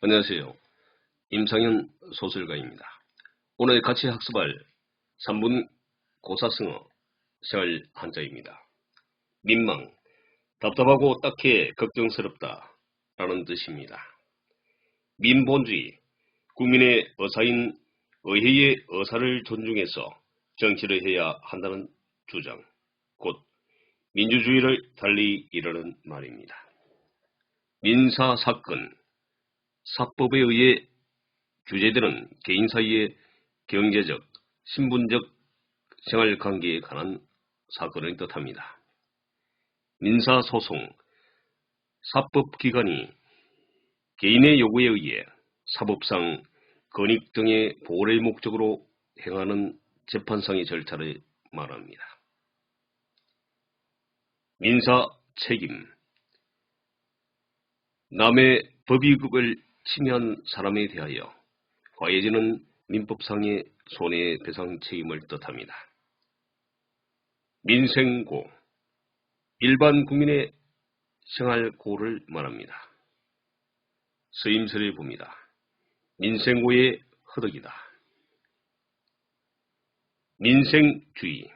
안녕하세요. 임상현 소설가입니다. 오늘 같이 학습할 3분 고사성어 생활 한자입니다. 민망, 답답하고 딱해 걱정스럽다 라는 뜻입니다. 민본주의, 국민의 의사인 의회의 의사를 존중해서 정치를 해야 한다는 주장, 곧 민주주의를 달리 이르는 말입니다. 민사사건, 사법에 의해 규제되는 개인 사이의 경제적, 신분적 생활관계에 관한 사건을 뜻합니다. 민사소송, 사법기관이 개인의 요구에 의해 사법상 권익 등의 보호를 목적으로 행하는 재판상의 절차를 말합니다. 민사 책임 남의 법의국을 침해한 사람에 대하여 과해지는 민법상의 손해배상 책임을 뜻합니다. 민생고 일반 국민의 생활고를 말합니다. 쓰임새를 봅니다. 민생고의 허덕이다. 민생주의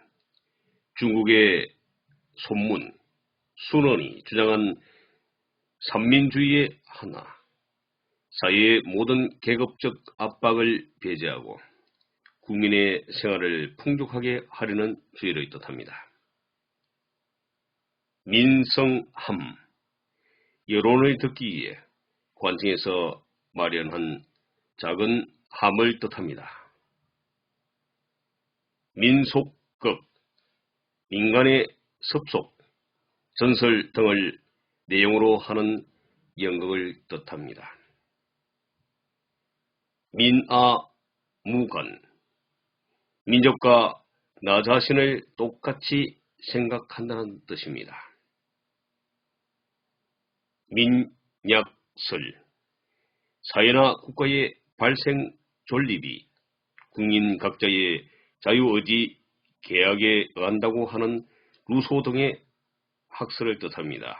중국의 손문, 순원이 주장한 삼민주의의 하나, 사회의 모든 계급적 압박을 배제하고 국민의 생활을 풍족하게 하려는 주의를 뜻합니다. 민성함, 여론을 듣기 위해 관청에서 마련한 작은 함을 뜻합니다. 민속극, 민간의 섭속, 전설 등을 내용으로 하는 연극을 뜻합니다. 민아, 무건, 민족과 나 자신을 똑같이 생각한다는 뜻입니다. 민약설, 사회나 국가의 발생 존립이 국민 각자의 자유의지 계약에 의한다고 하는 루소 등의 학설을 뜻합니다.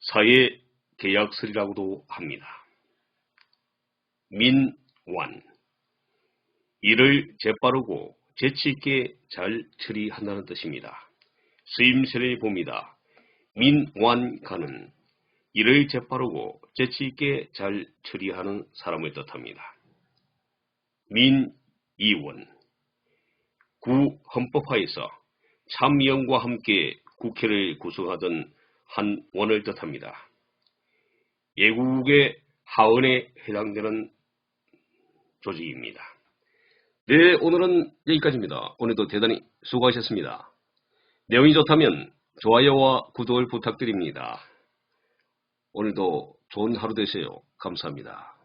사회 계약설이라고도 합니다. 민완 이를 재빠르고 재치있게 잘 처리한다는 뜻입니다. 쓰임새를 봅니다. 민완가는 이를 재빠르고 재치있게 잘 처리하는 사람을 뜻합니다. 민이원 구 헌법화에서 참여연과 함께 국회를 구성하던 한 원을 뜻합니다. 예국의 하원에 해당되는 조직입니다. 네, 오늘은 여기까지입니다. 오늘도 대단히 수고하셨습니다. 내용이 좋다면 좋아요와 구독을 부탁드립니다. 오늘도 좋은 하루 되세요. 감사합니다.